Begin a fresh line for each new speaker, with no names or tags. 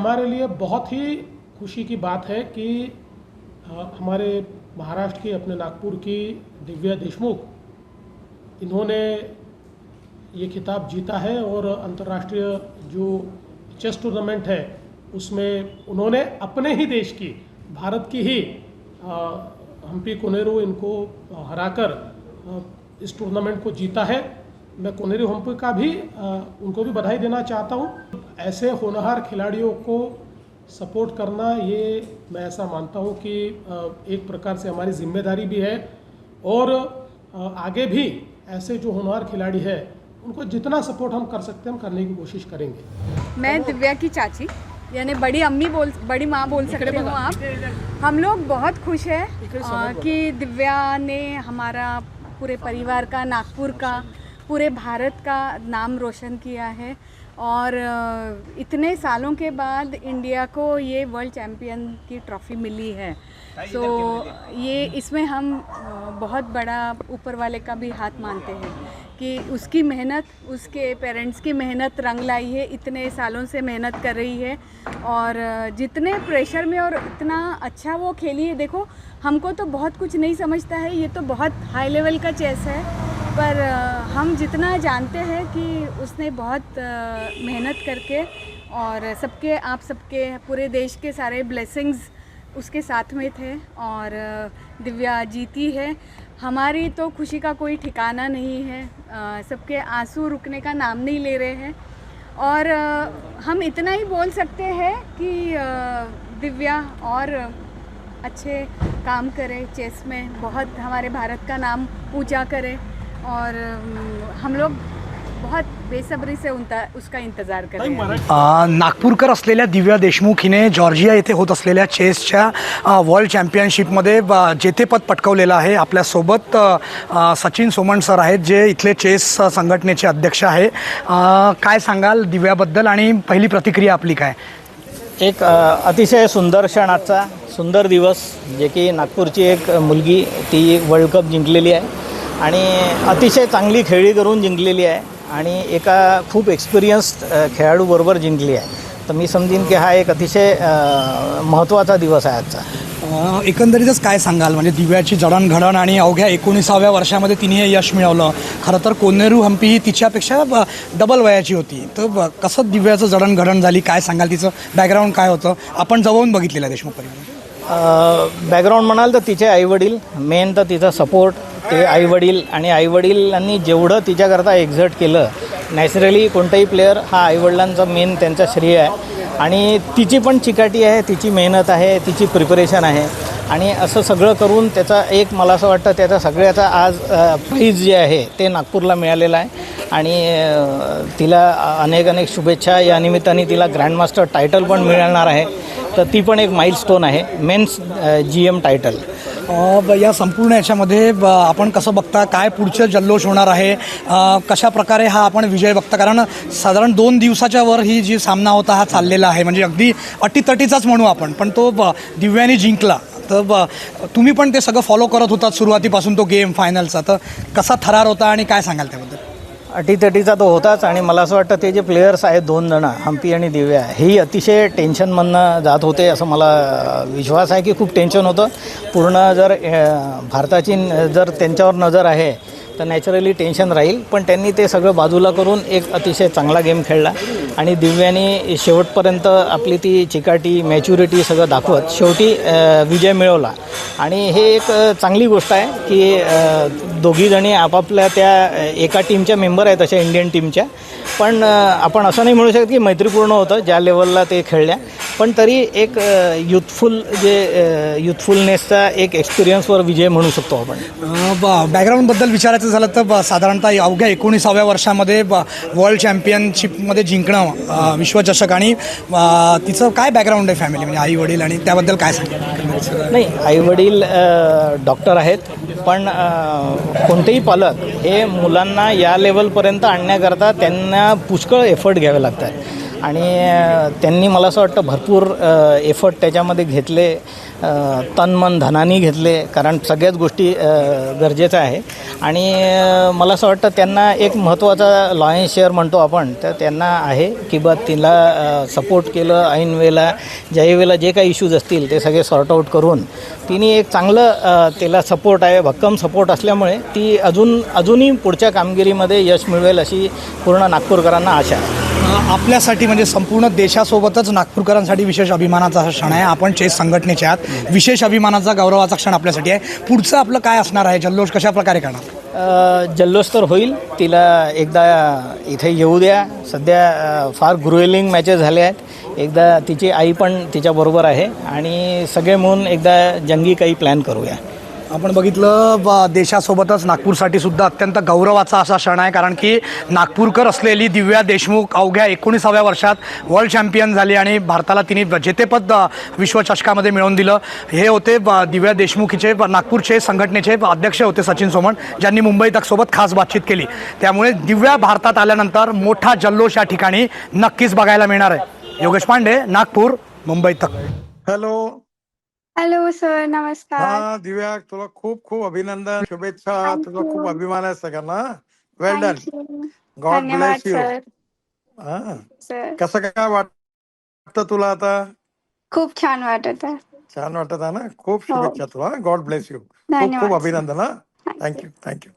हमारे लिए बहुत ही खुशी की बात है कि हमारे महाराष्ट्र की, अपने नागपुर की दिव्या देशमुख, इन्होंने ये खिताब जीता है और अंतर्राष्ट्रीय जो चेस टूर्नामेंट है, उसमें उन्होंने अपने ही देश की, भारत की ही हम्पी कोनेरू इनको हराकर इस टूर्नामेंट को जीता है। मैं कोनेरू हम्पी का भी उनको भी बधाई देना चाहता हूँ। ऐसे होनहार खिलाड़ियों को सपोर्ट करना ये मैं ऐसा मानता हूँ कि एक प्रकार से हमारी ज़िम्मेदारी भी है। और आगे भी ऐसे जो होनहार खिलाड़ी है उनको जितना सपोर्ट हम कर सकते हैं हम करने की कोशिश करेंगे।
मैं दिव्या की चाची यानी बड़ी अम्मी बोल बड़ी माँ बोल सकते हो आप। हम लोग बहुत खुश हैं कि दिव्या ने हमारा पूरे परिवार का नागपुर का पूरे भारत का नाम रोशन किया है। और इतने सालों के बाद इंडिया को ये वर्ल्ड चैम्पियन की ट्रॉफी मिली है। तो ये इसमें हम बहुत बड़ा ऊपर वाले का भी हाथ मानते हैं कि उसकी मेहनत उसके पेरेंट्स की मेहनत रंग लाई है इतने सालों से मेहनत कर रही है और जितने प्रेशर में और इतना अच्छा वो खेली है देखो हमको तो बहुत कुछ नहीं समझता है ये तो बहुत हाई लेवल का चेस है। पर हम जितना जानते हैं कि उसने बहुत मेहनत करके और सबके, आप सबके, पूरे देश के सारे ब्लेसिंग्स उसके साथ में थे और दिव्या जीती है। हमारी तो खुशी का कोई ठिकाना नहीं है। सबके आँसू रुकने का नाम नहीं ले रहे हैं। और हम इतना ही बोल सकते हैं कि दिव्या और अच्छे काम करे चेस में बहुत हमारे भारत का नाम ऊँचा करे। और हम लोग बहुत बेसब्री से उनका उसका इंतज़ार कर रहे हैं।
नागपूरकर असलेल्या दिव्या देशमुख हिने जॉर्जिया येथे होत असलेल्या चेसच्या वर्ल्ड चॅम्पियनशिपमध्ये जेतेपद पटकावलेलं आहे. आपल्यासोबत सचिन सोमण सर आहेत जे इथले चेस संघटनेचे अध्यक्ष आहे. काय सांगाल दिव्याबद्दल आणि पहिली प्रतिक्रिया आपली काय?
एक अतिशय सुंदर क्षण आजचा सुंदर दिवस जे की नागपूरची एक मुलगी ती वर्ल्ड कप जिंकलेली आहे. आणि अतिशय चांगली खेळी करून जिंकलेली आहे आणि एका खूप एक्सपिरियन्स्ड खेळाडूबरोबर जिंकली आहे. तर मी समजीन की हा एक अतिशय महत्त्वाचा दिवस आहे आजचा.
एकंदरीतच काय सांगाल? म्हणजे दिव्याची जडणघडण आणि अवघ्या एकोणीसाव्या वर्षामध्ये तिने हे यश मिळवलं. खरं तर कोनेरू हम्पी ही तिच्यापेक्षा डबल वयाची होती. तर ब- कसं दिव्याचं जडणघडण झाली? काय सांगाल? तिचं बॅकग्राऊंड काय होतं? आपण जवळून बघितलेलं आहे देशमुख परिवार
बॅकग्राऊंड म्हणाल तर तिचे आईवडील मेन तर तिचा सपोर्ट ते आईवडील आणि आईवडिलांनी जेवढं तिच्याकरता एक्झर्ट केलं नॅचरली कोणताही प्लेअर हा आईवडिलांचा मेन त्यांचा श्रेय आहे. आणि तिची पण चिकाटी आहे तिची मेहनत आहे तिची प्रिपरेशन आहे. आणि असं सगळं करून त्याचा एक मला असं वाटतं त्याचा सगळ्याचा आज प्राईज जे आहे ते नागपूरला मिळालेलं आहे. आणि तिला अनेक अनेक शुभेच्छा. या निमित्ताने तिला ग्रँडमास्टर टायटल पण मिळणार आहे. तर ती पण एक माईलस्टोन आहे. मेन्स जी एम टायटल
या संपूर्ण याच्यामध्ये ब- आपण कसं बघता काय पुढचं जल्लोष होणार आहे कशा प्रकारे हा आपण विजय बघता कारण साधारण दोन दिवसाच्या वर ही जी सामना होता हा चाललेला आहे. म्हणजे अगदी अटीतटीचाच म्हणू आपण पण तो ब- दिव्याने जिंकला. तर ब- तुम्ही पण ते सगळं फॉलो करत होतात सुरुवातीपासून तो गेम फायनलचा तर कसा थरार होता आणि काय सांगाल त्याबद्दल?
अटीतटीचा तो होताच आणि मला असं वाटतं ते जे प्लेयर्स आहेत दोन जण हम्पी आणि दिव्या हेही अतिशय टेन्शनमधनं जात होते असं मला विश्वास आहे की खूप टेन्शन होतं. पूर्ण जर भारताची जर त्यांच्यावर नजर आहे तर नॅचरली टेन्शन राहील. पण त्यांनी ते सगळं बाजूला करून एक अतिशय चांगला गेम खेळला. आणि दिव्याने शेवटपर्यंत आपली ती चिकाटी मॅच्युरिटी सगळं दाखवत. शेवटी विजय मिळवला. आणि हे एक चांगली गोष्ट आहे की दोघीजणी आपापल्या त्या एका टीमच्या मेंबर आहेत अशा इंडियन टीमच्या पण आपण असं नाही म्हणू शकत की मैत्रीपूर्ण होतं ज्या लेवलला ते खेळल्या. पण तरी एक युथफुल जे युथफुलनेसचा एक एक्सपिरियन्सवर विजय म्हणू शकतो आपण.
ब- बॅकग्राऊंडबद्दल विचारायचं झालं तर साधारणतः अवघ्या एकोणीसाव्या वर्षामध्ये ब- वर्ल्ड चॅम्पियनशिपमध्ये जिंकणं विश्वचषक आणि तिचं काय बॅकग्राऊंड आहे फॅमिली म्हणजे आई वडील आणि त्याबद्दल काय सांगितलं
नाही आईवडील डॉक्टर आहेत पण कोणतेही पालक हे मुलांना या लेवलपर्यंत आणण्याकरता त्यांना पुष्कळ एफर्ट घ्यावे लागतात. आणि त्यांनी मला असं वाटतं भरपूर एफर्ट त्याच्यामध्ये घेतले. तन मन धनानी घेतले कारण सगळ्याच गोष्टी गरजेचं आहे. आणि मला असं वाटतं त्यांना एक महत्त्वाचा लॉयन शेअर म्हणतो आपण तर त्यांना आहे की बा तिला सपोर्ट केलं ऐन वेळेला ज्याही वेळेला जे काही इश्यूज असतील ते सगळे सॉर्ट आऊट करून तिने एक चांगलं तिला सपोर्ट आहे भक्कम सपोर्ट असल्यामुळे ती अजून अजूनही पुढच्या कामगिरीमध्ये यश मिळवेल अशी पूर्ण नागपूरकरांना आशा आहे.
आपल्यासाठी म्हणजे संपूर्ण देशासोबतच नागपूरकरांसाठी विशेष अभिमानाचा हा क्षण आहे. आपण चेस संघटनेचे आहात. विशेष अभिमानाचा गौरवाचा क्षण आपल्यासाठी आहे. पुढचं आपलं काय असणार आहे? जल्लोष कशा प्रकारे करणार?
जल्लोष तर होईल. तिला एकदा इथे येऊ द्या. सध्या फार ग्रुएलिंग मॅचेस झाले आहेत. एकदा तिची आई पण तिच्याबरोबर आहे. आणि सगळे म्हणून एकदा जंगी काही प्लॅन करूया.
आपण बघितलं ब- देशासोबतच नागपूरसाठी सुद्धा अत्यंत गौरवाचा असा क्षण आहे कारण की नागपूरकर असलेली दिव्या देशमुख अवघ्या एकोणीसाव्या वर्षात वर्ल्ड चॅम्पियन झाली आणि भारताला तिने जेतेपद विश्वचषकामध्ये मिळवून दिलं. हे होते दिव्या देशमुखीचे नागपूरचे संघटनेचे अध्यक्ष होते सचिन सोमण ज्यांनी मुंबई तकसोबत खास बातचीत केली. त्यामुळे दिव्या भारतात आल्यानंतर मोठा जल्लोष या ठिकाणी नक्कीच बघायला मिळणार आहे. योगेश पांडे नागपूर मुंबई तक
हॅलो.
Hello sir. नमस्कार.
हा दिव्या तुला खूप खूप अभिनंदन. शुभेच्छा.
Thank you.
खूप अभिमान आहे सगळ्यांना. Well done
Thank you.
God
धन्यवाद
ब्लेस यू
सर सर.
कसं काय वाटतं तुला आता?
खूप छान वाटत आहे.
छान वाटत आहे ना? खूप
हो.
शुभेच्छा तुला. गॉड ब्लेस यू खूप खूप
धन्यवाद
अभिनंदन हा. Thank you thank you